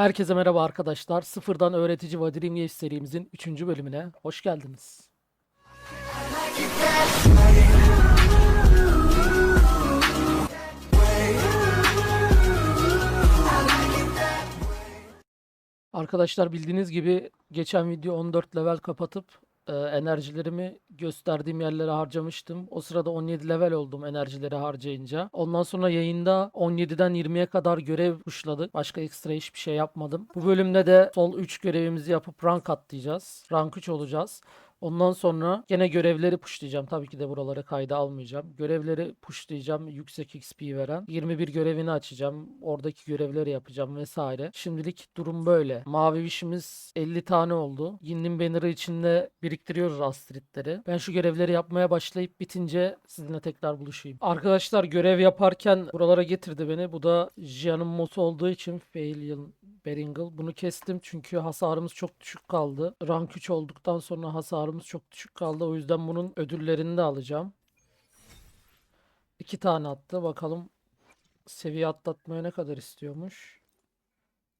Herkese merhaba arkadaşlar. Sıfırdan Öğretici Dream Games serimizin 3. bölümüne hoş geldiniz. Arkadaşlar bildiğiniz gibi geçen video 14 level kapatıp e, enerjilerimi gösterdiğim yerlere harcamıştım. O sırada 17 level oldum enerjileri harcayınca. Ondan sonra yayında 17'den 20'ye kadar görev pushladık. Başka ekstra hiçbir şey yapmadım. Bu bölümde de sol 3 görevimizi yapıp rank atlayacağız. Rank 3 olacağız. Ondan sonra gene görevleri pushlayacağım. Tabii ki de buraları kayda almayacağım. Görevleri pushlayacağım. Yüksek XP veren. 21 görevini açacağım. Oradaki görevleri yapacağım vesaire. Şimdilik durum böyle. Mavi işimiz 50 tane oldu. Yin'in banner'ı içinde biriktiriyoruz astritleri. Ben şu görevleri yapmaya başlayıp bitince sizinle tekrar buluşayım. Arkadaşlar görev yaparken buralara getirdi beni. Bu da Jia'nın mosu olduğu için Fail Beringle. Bunu kestim çünkü hasarımız çok düşük kaldı. Rank 3 olduktan sonra hasarımız çok düşük kaldı. O yüzden bunun ödüllerini de alacağım. İki tane attı. Bakalım seviye atlatmaya ne kadar istiyormuş.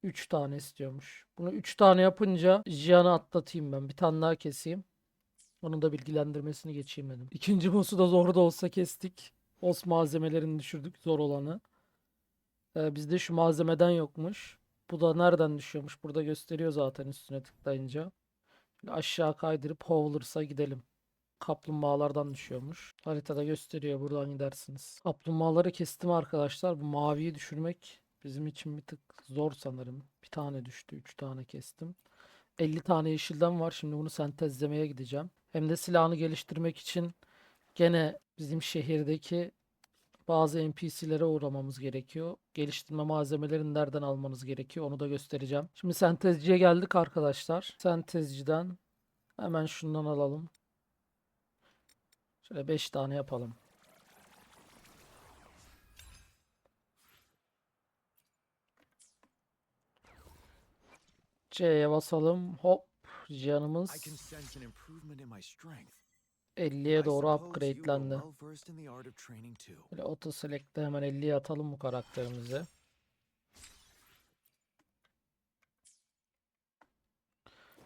3 tane istiyormuş. Bunu 3 tane yapınca Jian'ı atlatayım ben. Bir tane daha keseyim. Onun da bilgilendirmesini geçeyim dedim. İkinci boss'u da zor da olsa kestik. Boss malzemelerini düşürdük zor olanı. Ee, bizde şu malzemeden yokmuş. Bu da nereden düşüyormuş? Burada gösteriyor zaten üstüne tıklayınca. Aşağı kaydırıp Howlers'a gidelim. Kaplumbağalardan düşüyormuş. Haritada gösteriyor. Buradan gidersiniz. Kaplumbağaları kestim arkadaşlar. Bu maviyi düşürmek bizim için bir tık zor sanırım. Bir tane düştü. Üç tane kestim. 50 tane yeşilden var. Şimdi bunu sentezlemeye gideceğim. Hem de silahını geliştirmek için gene bizim şehirdeki bazı NPC'lere uğramamız gerekiyor. Geliştirme malzemelerini nereden almanız gerekiyor onu da göstereceğim. Şimdi sentezciye geldik arkadaşlar. Sentezciden hemen şundan alalım. Şöyle 5 tane yapalım. C'ye basalım. Hop. Canımız 50'ye I doğru upgrade'lendi. Böyle auto select'te hemen 50'ye atalım bu karakterimizi.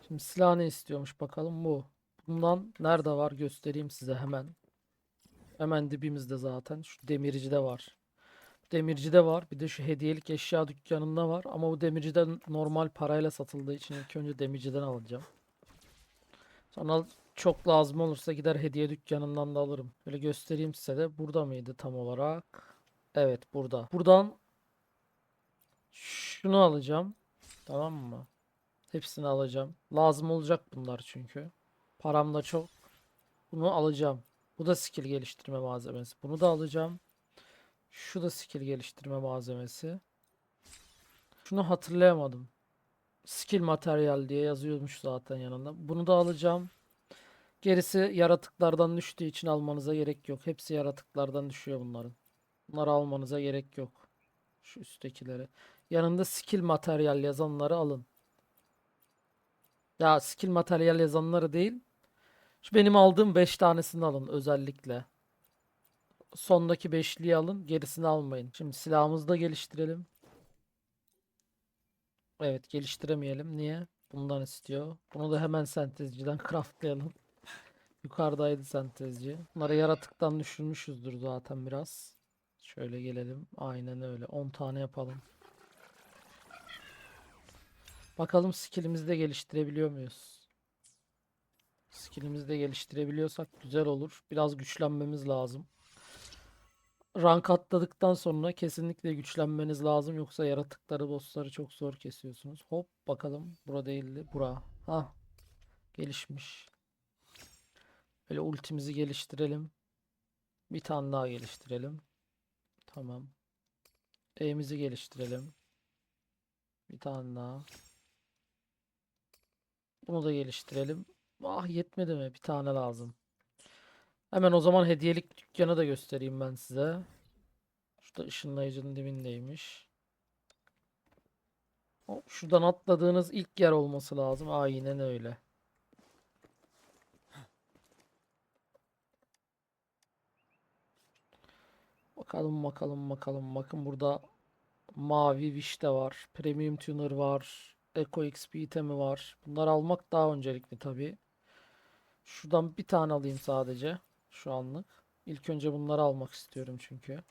Şimdi silah ne istiyormuş bakalım bu. Bundan nerede var göstereyim size hemen. Hemen dibimizde zaten. Şu demircide var. Demircide var. Bir de şu hediyelik eşya dükkanında var. Ama bu demircide normal parayla satıldığı için ilk önce demirciden alacağım. Sonra çok lazım olursa gider hediye dükkanından da alırım. Böyle göstereyim size de. Burada mıydı tam olarak? Evet burada. Buradan şunu alacağım. Tamam mı? Hepsini alacağım. Lazım olacak bunlar çünkü. Param da çok. Bunu alacağım. Bu da skill geliştirme malzemesi. Bunu da alacağım. Şu da skill geliştirme malzemesi. Şunu hatırlayamadım. Skill materyal diye yazıyormuş zaten yanında. Bunu da alacağım. Gerisi yaratıklardan düştüğü için almanıza gerek yok. Hepsi yaratıklardan düşüyor bunların. Bunları almanıza gerek yok. Şu üsttekileri. Yanında skill materyal yazanları alın. Ya skill materyal yazanları değil. Şu benim aldığım 5 tanesini alın özellikle. Sondaki 5'liyi alın. Gerisini almayın. Şimdi silahımızı da geliştirelim. Evet geliştiremeyelim. Niye? Bundan istiyor. Bunu da hemen sentezciden craftlayalım. Yukarıdaydı sentezci. Bunları yaratıktan düşürmüşüzdür zaten biraz. Şöyle gelelim. Aynen öyle. 10 tane yapalım. Bakalım skillimizi de geliştirebiliyor muyuz? Skillimizi de geliştirebiliyorsak güzel olur. Biraz güçlenmemiz lazım. Rank atladıktan sonra kesinlikle güçlenmeniz lazım. Yoksa yaratıkları, bossları çok zor kesiyorsunuz. Hop bakalım. Bura değildi. Bura. Ha. Gelişmiş. Böyle ultimizi geliştirelim. Bir tane daha geliştirelim. Tamam. E'mizi geliştirelim. Bir tane daha. Bunu da geliştirelim. Ah yetmedi mi? Bir tane lazım. Hemen o zaman hediyelik dükkanı da göstereyim ben size. Şurada ışınlayıcının dibindeymiş. Hop, Şuradan atladığınız ilk yer olması lazım. Aynen öyle. Bakalım bakalım bakalım. Bakın burada Mavi Vişte var. Premium Tuner var. Eco XP itemi var. Bunları almak daha öncelikli tabii. Şuradan bir tane alayım sadece. Şu anlık. İlk önce bunları almak istiyorum çünkü.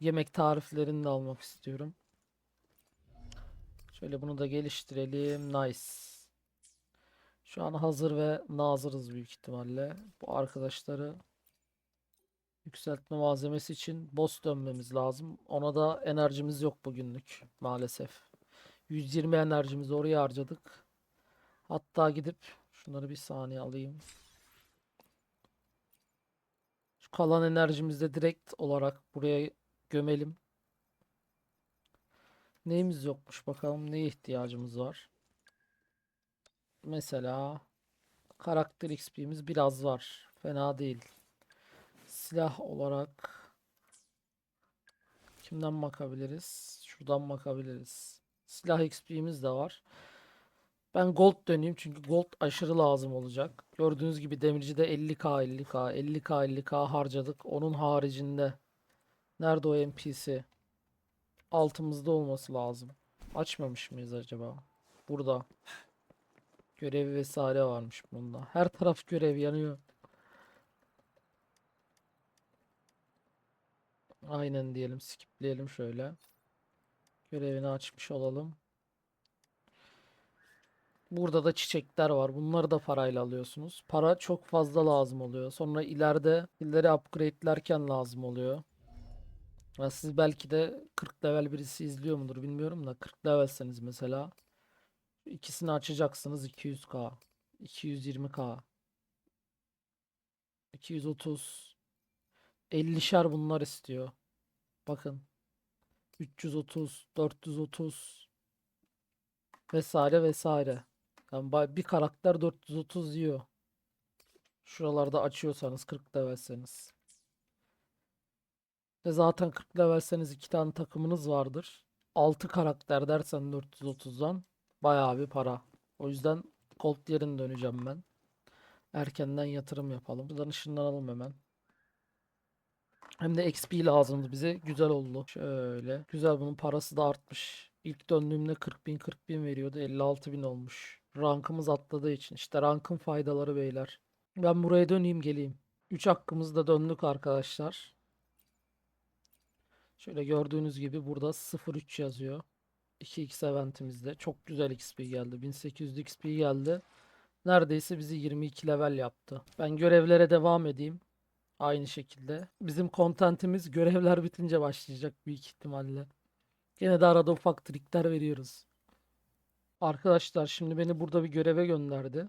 Yemek tariflerini de almak istiyorum. Şöyle bunu da geliştirelim. Nice. Şu an hazır ve nazırız büyük ihtimalle. Bu arkadaşları yükseltme malzemesi için boss dönmemiz lazım. Ona da enerjimiz yok bugünlük maalesef. 120 enerjimizi oraya harcadık. Hatta gidip şunları bir saniye alayım. Şu kalan enerjimizi de direkt olarak buraya gömelim. Neyimiz yokmuş bakalım neye ihtiyacımız var. Mesela karakter XP'miz biraz var. Fena değil. Silah olarak kimden bakabiliriz? Şuradan bakabiliriz. Silah XP'miz de var. Ben gold döneyim çünkü gold aşırı lazım olacak. Gördüğünüz gibi demircide 50k 50k 50k 50k harcadık. Onun haricinde nerede o NPC? Altımızda olması lazım. Açmamış mıyız acaba? Burada. Görevi vesaire varmış bunda. Her taraf görev yanıyor. Aynen diyelim. Skipleyelim şöyle. Görevini açmış olalım. Burada da çiçekler var. Bunları da parayla alıyorsunuz. Para çok fazla lazım oluyor. Sonra ileride ileri upgrade'lerken lazım oluyor. Ya siz belki de 40 level birisi izliyor mudur bilmiyorum da 40 levelseniz mesela ikisini açacaksınız 200k 220k 230 50'şer bunlar istiyor. Bakın 330 430 vesaire vesaire. Yani bir karakter 430 yiyor. Şuralarda açıyorsanız 40 levelseniz. Ve zaten 40 levelseniz iki tane takımınız vardır. 6 karakter dersen 430'dan bayağı bir para. O yüzden Gold yerine döneceğim ben. Erkenden yatırım yapalım. Buradan ışınlanalım hemen. Hem de XP lazımdı bize. Güzel oldu. Şöyle. Güzel bunun parası da artmış. İlk döndüğümde 40 bin 40 bin veriyordu. 56 bin olmuş. Rankımız atladığı için. İşte rankın faydaları beyler. Ben buraya döneyim geleyim. 3 hakkımızda döndük arkadaşlar. Şöyle gördüğünüz gibi burada 03 yazıyor. 2x eventimizde. Çok güzel XP geldi. 1800 XP geldi. Neredeyse bizi 22 level yaptı. Ben görevlere devam edeyim. Aynı şekilde. Bizim kontentimiz görevler bitince başlayacak büyük ihtimalle. Gene de arada ufak trikler veriyoruz. Arkadaşlar şimdi beni burada bir göreve gönderdi.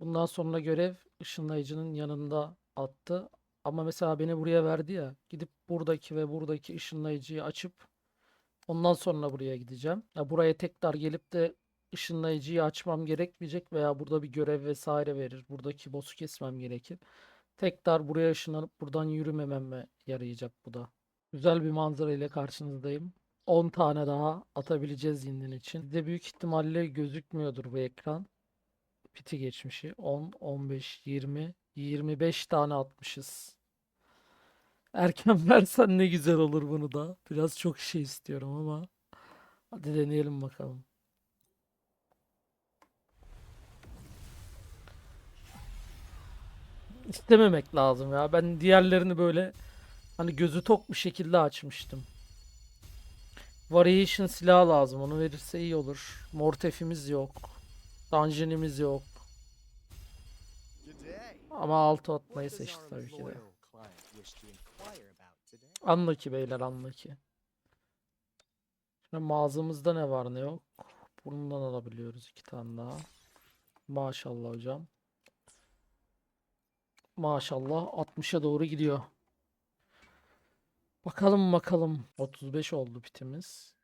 Bundan sonra görev ışınlayıcının yanında attı. Ama mesela beni buraya verdi ya. Gidip buradaki ve buradaki ışınlayıcıyı açıp ondan sonra buraya gideceğim. Ya buraya tekrar gelip de ışınlayıcıyı açmam gerekmeyecek veya burada bir görev vesaire verir. Buradaki boss'u kesmem gerekir. Tekrar buraya ışınlanıp buradan yürümememe yarayacak bu da. Güzel bir manzara ile karşınızdayım. 10 tane daha atabileceğiz yinin için. Sizde büyük ihtimalle gözükmüyordur bu ekran. Piti geçmişi. 10, 15, 20, 25 tane atmışız. Erken versen ne güzel olur bunu da. Biraz çok şey istiyorum ama. Hadi deneyelim bakalım. İstememek lazım ya. Ben diğerlerini böyle hani gözü tok bir şekilde açmıştım. Variation silah lazım. Onu verirse iyi olur. Mortefimiz yok. Dungeon'imiz yok. Ama altı atmayı seçti tabii ki de. Anla ki beyler anla ki. Şimdi mağazamızda ne var ne yok. Bundan alabiliyoruz iki tane daha. Maşallah hocam. Maşallah 60'a doğru gidiyor. Bakalım bakalım. 35 oldu pitimiz.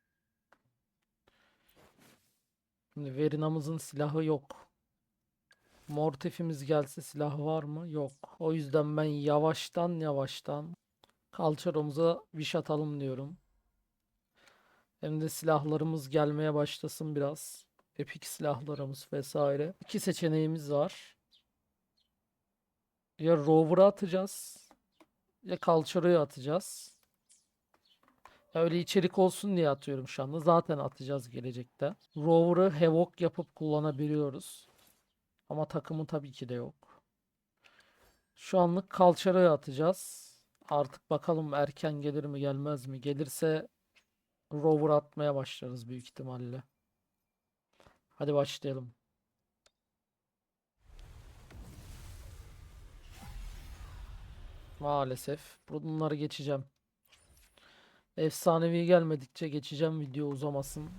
Şimdi Verina'mızın silahı yok. Mortefimiz gelse silahı var mı? Yok. O yüzden ben yavaştan yavaştan Kalçaromuza viş atalım diyorum. Hem de silahlarımız gelmeye başlasın biraz. Epik silahlarımız vesaire. İki seçeneğimiz var. Ya Rover'a atacağız. Ya Kalçaro'ya atacağız. Öyle içerik olsun diye atıyorum şu anda. Zaten atacağız gelecekte. Rover'ı Havoc yapıp kullanabiliyoruz. Ama takımı tabii ki de yok. Şu anlık Kalçara'ya atacağız. Artık bakalım erken gelir mi gelmez mi? Gelirse Rover atmaya başlarız büyük ihtimalle. Hadi başlayalım. Maalesef. Bunları geçeceğim. Efsanevi gelmedikçe geçeceğim video uzamasın.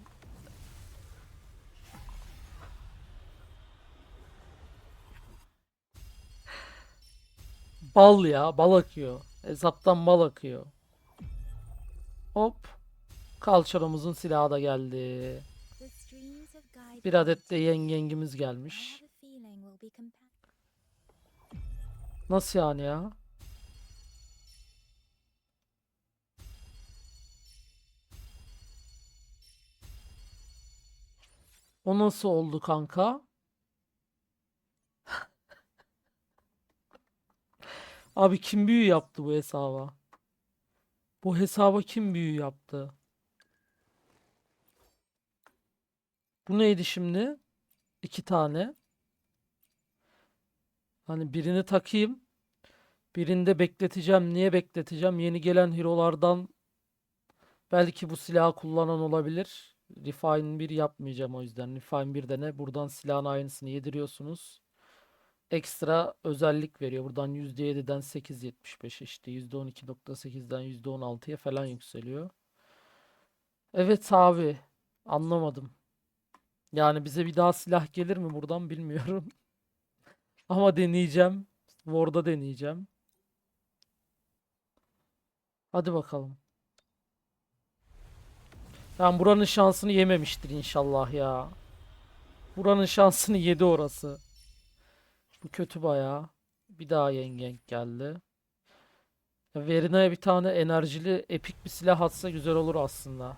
Bal ya, bal akıyor. Hesaptan bal akıyor. Hop. Kalçaramızın silahı da geldi. Bir adet de yengengimiz gelmiş. Nasıl yani ya? O nasıl oldu kanka? Abi kim büyü yaptı bu hesaba? Bu hesaba kim büyü yaptı? Bu neydi şimdi? İki tane. Hani birini takayım. Birinde bekleteceğim. Niye bekleteceğim? Yeni gelen hero'lardan belki bu silahı kullanan olabilir. Refine 1 yapmayacağım o yüzden. Refine 1'de ne? Buradan silahın aynısını yediriyorsunuz. Ekstra özellik veriyor. Buradan %7'den 8.75 işte %12.8'den %16'ya falan yükseliyor. Evet abi. Anlamadım. Yani bize bir daha silah gelir mi buradan bilmiyorum. Ama deneyeceğim. War'da deneyeceğim. Hadi bakalım. Yani buranın şansını yememiştir inşallah ya. Buranın şansını yedi orası. Bu kötü bayağı. Bir daha yengenk geldi. Ya Verina'ya bir tane enerjili epik bir silah atsa güzel olur aslında.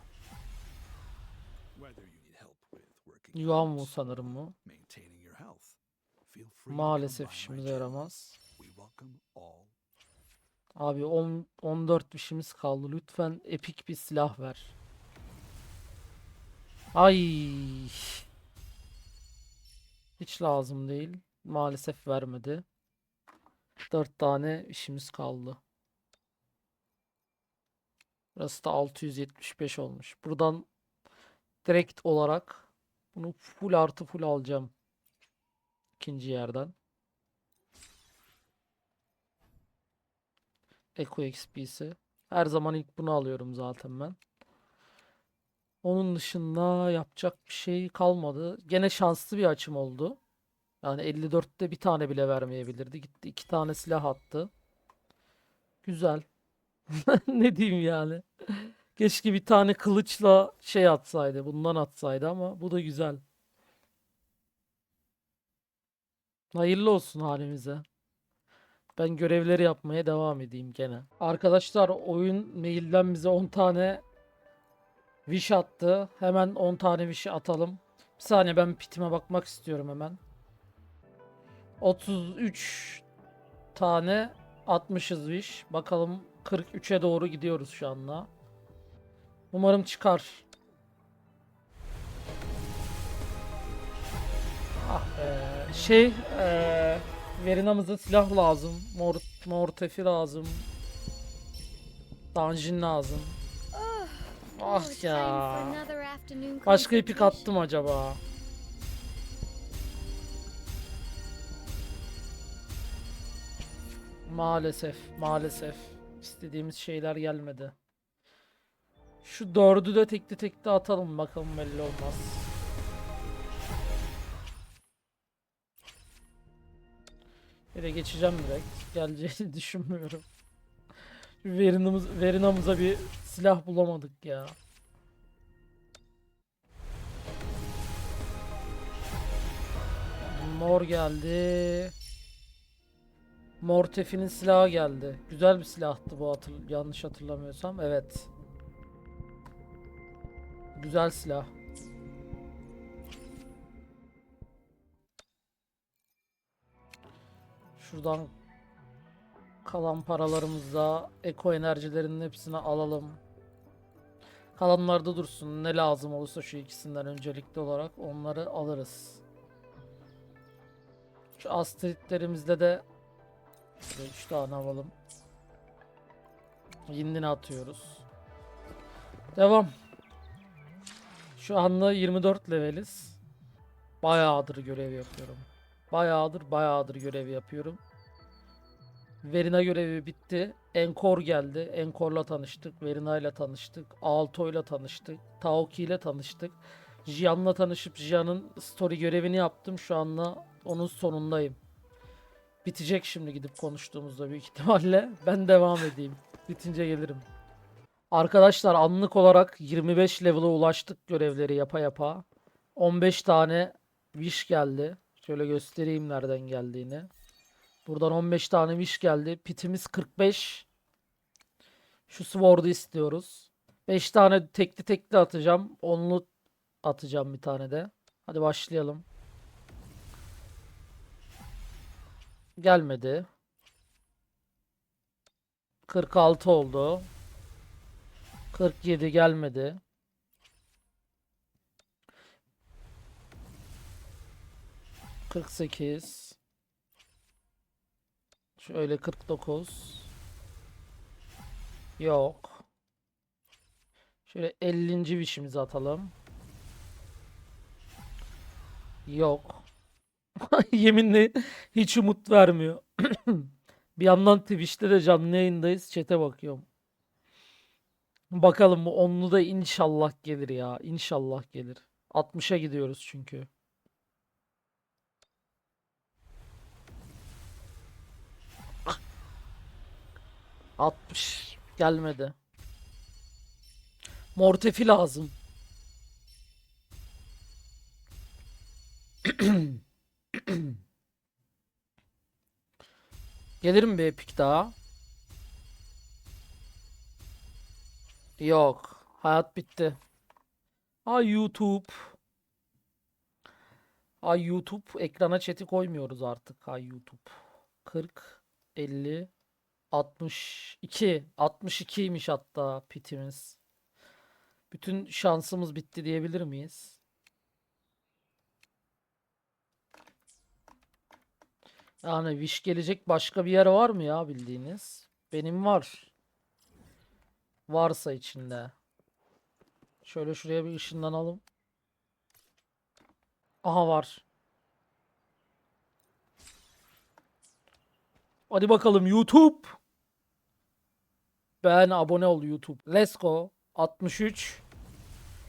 Yuan out sanırım bu? Maalesef işimize yaramaz. Abi 10 14 işimiz kaldı. Lütfen epik bir silah ver. Ay. Hiç lazım değil. Maalesef vermedi. 4 tane işimiz kaldı. Burası da 675 olmuş. Buradan direkt olarak bunu full artı full alacağım. İkinci yerden. Eco XP'si. Her zaman ilk bunu alıyorum zaten ben. Onun dışında yapacak bir şey kalmadı. Gene şanslı bir açım oldu. Yani 54'te bir tane bile vermeyebilirdi. Gitti iki tane silah attı. Güzel. Ne diyeyim yani. Keşke bir tane kılıçla şey atsaydı. Bundan atsaydı ama bu da güzel. Hayırlı olsun halimize. Ben görevleri yapmaya devam edeyim gene. Arkadaşlar oyun mailden bize 10 tane wish attı. Hemen 10 tane wish'i atalım. Bir saniye ben pitime bakmak istiyorum hemen. 33 tane atmışız wish. Bakalım 43'e doğru gidiyoruz şu anda. Umarım çıkar. Ah be. Şey eee Verina'mıza silah lazım. Mor, mortefi lazım. Dungeon lazım. Ah ya. Başka ipik attım acaba. Maalesef, maalesef. İstediğimiz şeyler gelmedi. Şu dördü de tekli tekli atalım bakalım belli olmaz. De geçeceğim direkt. Geleceğini düşünmüyorum. Verinamız, Verinamıza bir silah bulamadık ya. Mor geldi. Mortefi'nin silahı geldi. Güzel bir silahtı bu hatır yanlış hatırlamıyorsam. Evet. Güzel silah. Şuradan kalan paralarımızla eko enerjilerinin hepsini alalım. Kalanlarda dursun. Ne lazım olursa şu ikisinden öncelikli olarak onları alırız. Şu astritlerimizde de 3 tane alalım. Yindini atıyoruz. Devam. Şu anda 24 leveliz. Bayağıdır görev yapıyorum. Bayağıdır bayağıdır görev yapıyorum. Verina görevi bitti. Enkor geldi. Enkor'la tanıştık. Verina ile tanıştık. Aalto ile tanıştık. Taoki tanıştık. Jian'la tanışıp Jian'ın story görevini yaptım. Şu anda onun sonundayım. Bitecek şimdi gidip konuştuğumuzda büyük ihtimalle. Ben devam edeyim. Bitince gelirim. Arkadaşlar anlık olarak 25 level'a ulaştık görevleri yapa yapa. 15 tane wish geldi. Şöyle göstereyim nereden geldiğini. Buradan 15 tane wish geldi. Pitimiz 45. Şu sword'u istiyoruz. 5 tane tekli tekli atacağım. Onlu atacağım bir tane de. Hadi başlayalım. Gelmedi. 46 oldu. 47 gelmedi. Kırk sekiz. Şöyle kırk dokuz. Yok. Şöyle 50. vişimizi atalım. Yok. Yeminle hiç umut vermiyor. Bir yandan Twitch'te de canlı yayındayız. Chat'e bakıyorum. Bakalım bu onlu da inşallah gelir ya. İnşallah gelir. 60'a gidiyoruz çünkü. 60 gelmedi. Mortefi lazım. Gelir mi bir epik daha? Yok. Hayat bitti. Ay YouTube. Ay YouTube. Ekrana chat'i koymuyoruz artık. Ay YouTube. 40, 50, 62. 62'ymiş hatta pitimiz. Bütün şansımız bitti diyebilir miyiz? Yani Wish gelecek başka bir yer var mı ya bildiğiniz? Benim var. Varsa içinde. Şöyle şuraya bir ışınlanalım. Aha var. Hadi bakalım YouTube. Ben abone ol YouTube. Let's go. 63.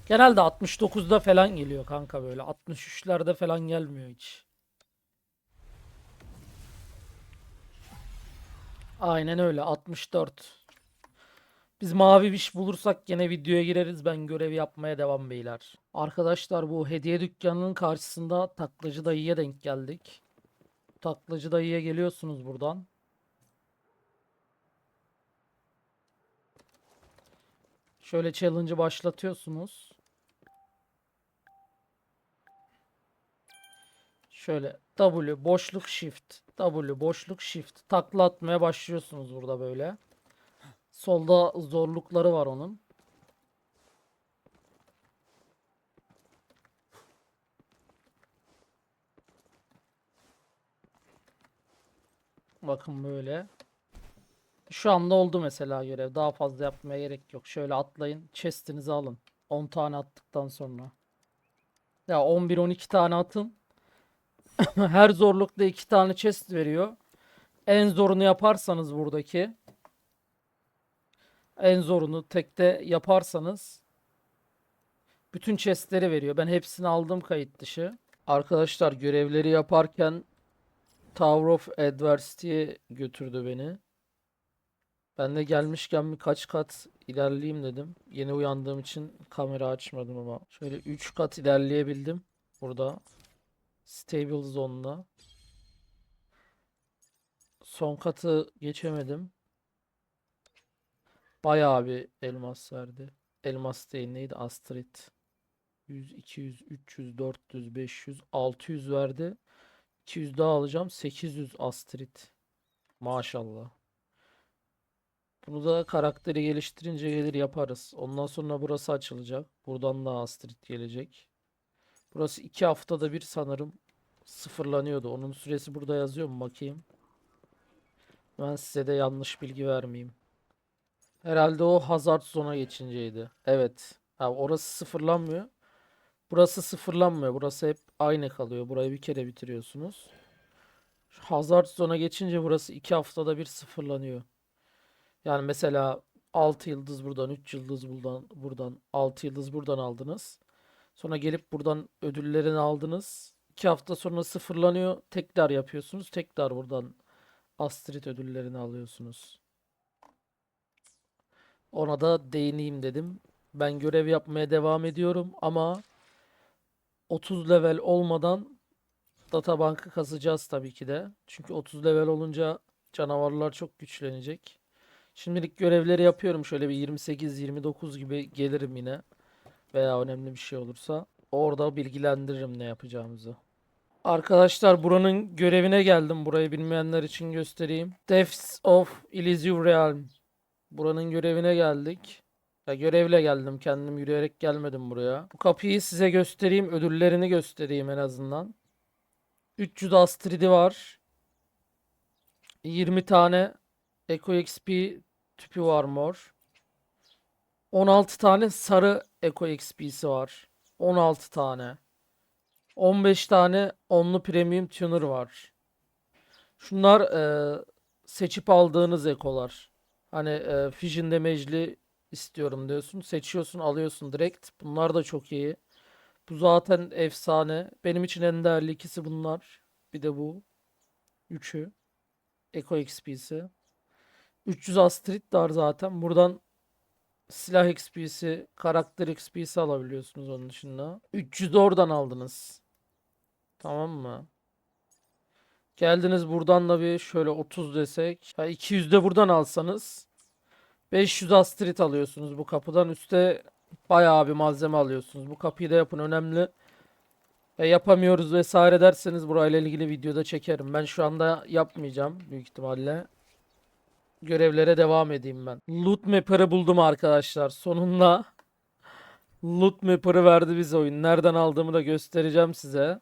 Genelde 69'da falan geliyor kanka böyle. 63'lerde falan gelmiyor hiç. Aynen öyle 64. Biz mavi viş bulursak gene videoya gireriz. Ben görev yapmaya devam beyler. Arkadaşlar bu hediye dükkanının karşısında taklacı dayıya denk geldik. Taklacı dayıya geliyorsunuz buradan. Şöyle challenge'ı başlatıyorsunuz. Şöyle W boşluk shift W boşluk shift takla atmaya başlıyorsunuz burada böyle. Solda zorlukları var onun. Bakın böyle. Şu anda oldu mesela görev. Daha fazla yapmaya gerek yok. Şöyle atlayın. Chest'inizi alın. 10 tane attıktan sonra. Ya 11-12 tane atın. Her zorlukta 2 tane chest veriyor. En zorunu yaparsanız buradaki en zorunu tekte yaparsanız bütün chestleri veriyor. Ben hepsini aldım kayıt dışı. Arkadaşlar görevleri yaparken Tower of Adversity'ye götürdü beni. Ben de gelmişken birkaç kat ilerleyeyim dedim. Yeni uyandığım için kamera açmadım ama. Şöyle 3 kat ilerleyebildim. Burada. Stable zone'da. Son katı geçemedim. Bayağı bir elmas verdi. Elmas değil neydi? Astrid. 100, 200, 300, 400, 500, 600 verdi. 200 daha alacağım. 800 Astrid. Maşallah. Bunu da karakteri geliştirince gelir yaparız. Ondan sonra burası açılacak. Buradan da Astrid gelecek. Burası iki haftada bir sanırım sıfırlanıyordu. Onun süresi burada yazıyor mu bakayım. Ben size de yanlış bilgi vermeyeyim. Herhalde o Hazard Zone'a geçinceydi. Evet. Ha, orası sıfırlanmıyor. Burası sıfırlanmıyor. Burası hep aynı kalıyor. Burayı bir kere bitiriyorsunuz. Şu Hazard Zone'a geçince burası iki haftada bir sıfırlanıyor. Yani mesela 6 yıldız buradan, 3 yıldız buradan, buradan, 6 yıldız buradan aldınız. Sonra gelip buradan ödüllerini aldınız. 2 hafta sonra sıfırlanıyor. Tekrar yapıyorsunuz. Tekrar buradan Astrid ödüllerini alıyorsunuz. Ona da değineyim dedim. Ben görev yapmaya devam ediyorum ama 30 level olmadan databankı kazacağız tabii ki de. Çünkü 30 level olunca canavarlar çok güçlenecek. Şimdilik görevleri yapıyorum. Şöyle bir 28-29 gibi gelirim yine. Veya önemli bir şey olursa. Orada bilgilendiririm ne yapacağımızı. Arkadaşlar buranın görevine geldim. Burayı bilmeyenler için göstereyim. Deaths of Elysium Realm. Buranın görevine geldik. Ya görevle geldim. Kendim yürüyerek gelmedim buraya. Bu kapıyı size göstereyim. Ödüllerini göstereyim en azından. 300 Astrid'i var. 20 tane Eco XP tüpü var mor. 16 tane sarı Eco XP'si var. 16 tane. 15 tane onlu premium tuner var. Şunlar e, seçip aldığınız ekolar. Hani e, Fission damage'li istiyorum diyorsun. Seçiyorsun, alıyorsun direkt. Bunlar da çok iyi. Bu zaten efsane. Benim için en değerli ikisi bunlar. Bir de bu. Üçü. Eco XP'si. 300 Astrid var zaten. Buradan silah XP'si, karakter XP'si alabiliyorsunuz onun dışında. 300 de oradan aldınız. Tamam mı? Geldiniz buradan da bir şöyle 30 desek. Ha 200 de buradan alsanız 500 Astrid alıyorsunuz bu kapıdan. Üste bayağı bir malzeme alıyorsunuz. Bu kapıyı da yapın önemli. E, yapamıyoruz vesaire derseniz burayla ilgili videoda çekerim. Ben şu anda yapmayacağım büyük ihtimalle. Görevlere devam edeyim ben. Loot Mapper'ı buldum arkadaşlar. Sonunda Loot Mapper'ı verdi bize oyun. Nereden aldığımı da göstereceğim size.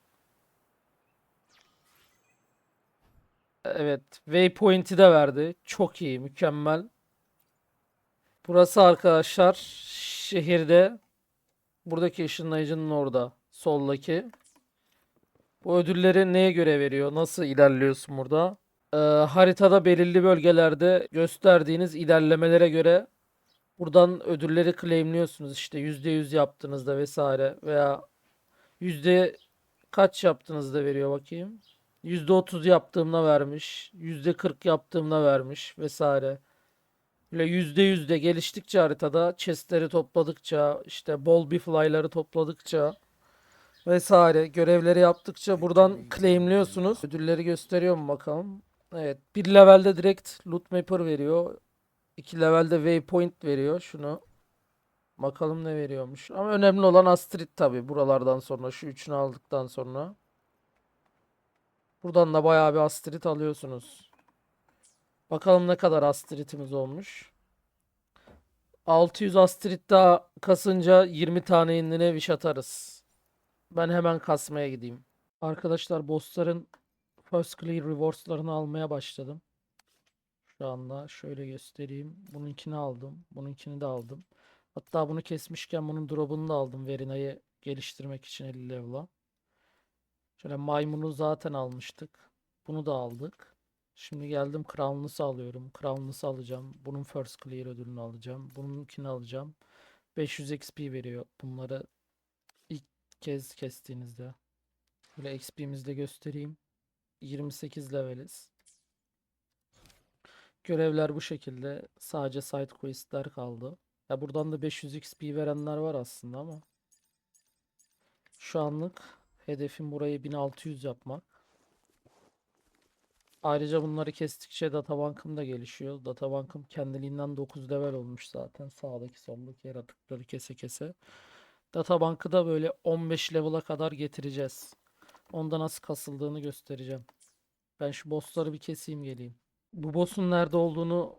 Evet. Waypoint'i de verdi. Çok iyi. Mükemmel. Burası arkadaşlar şehirde. Buradaki ışınlayıcının orada. Soldaki. Bu ödülleri neye göre veriyor? Nasıl ilerliyorsun burada? Ee, haritada belirli bölgelerde gösterdiğiniz ilerlemelere göre buradan ödülleri claimliyorsunuz. İşte %100 yaptığınızda vesaire veya yüzde kaç yaptığınızda veriyor bakayım. %30 yaptığımda vermiş. %40 yaptığımda vermiş vesaire. Böyle %100 de geliştikçe haritada chestleri topladıkça işte bol bir fly'ları topladıkça vesaire görevleri yaptıkça buradan claimliyorsunuz. Ödülleri gösteriyor mu bakalım. Evet. Bir levelde direkt loot mapper veriyor. İki levelde waypoint veriyor. Şunu bakalım ne veriyormuş. Ama önemli olan Astrid tabi buralardan sonra şu üçünü aldıktan sonra. Buradan da bayağı bir Astrid alıyorsunuz. Bakalım ne kadar Astrid'imiz olmuş. 600 Astrid daha kasınca 20 tane indine wish atarız. Ben hemen kasmaya gideyim. Arkadaşlar bossların First Clear Rewards'larını almaya başladım. Şu anda şöyle göstereyim. Bununkini aldım. Bununkini de aldım. Hatta bunu kesmişken bunun drop'unu da aldım. Verina'yı geliştirmek için 50 level'a. Şöyle maymunu zaten almıştık. Bunu da aldık. Şimdi geldim Crownless'ı alıyorum. Crownless'ı alacağım. Bunun First Clear ödülünü alacağım. Bununkini alacağım. 500 XP veriyor. Bunları ilk kez kestiğinizde. Böyle XP'mizi de göstereyim. 28 leveliz. Görevler bu şekilde. Sadece side quest'ler kaldı. Ya buradan da 500 XP verenler var aslında ama. Şu anlık hedefim burayı 1600 yapmak. Ayrıca bunları kestikçe databankım da gelişiyor. Databankım kendiliğinden 9 level olmuş zaten. Sağdaki soldaki yaratıkları kese kese. Databankı da böyle 15 level'a kadar getireceğiz. Onda nasıl kasıldığını göstereceğim. Ben şu bossları bir keseyim geleyim. Bu boss'un nerede olduğunu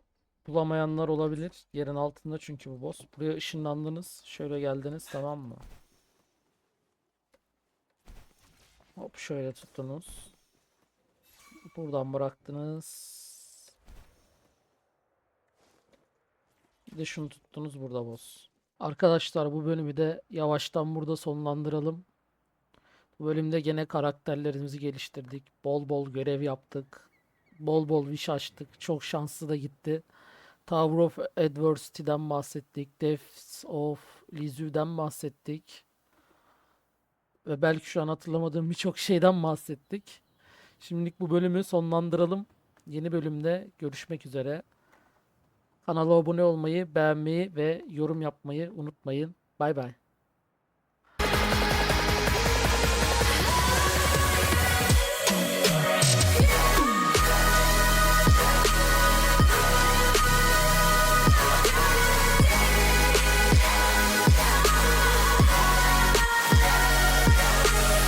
bulamayanlar olabilir. Yerin altında çünkü bu boss. Buraya ışınlandınız. Şöyle geldiniz tamam mı? Hop şöyle tuttunuz. Buradan bıraktınız. Bir de şunu tuttunuz burada boss. Arkadaşlar bu bölümü de yavaştan burada sonlandıralım. Bu bölümde gene karakterlerimizi geliştirdik. Bol bol görev yaptık. Bol bol wish açtık. Çok şanslı da gitti. Tower of Adversity'den bahsettik. Deaths of Lizu'den bahsettik. Ve belki şu an hatırlamadığım birçok şeyden bahsettik. Şimdilik bu bölümü sonlandıralım. Yeni bölümde görüşmek üzere. Kanala abone olmayı, beğenmeyi ve yorum yapmayı unutmayın. Bay bay.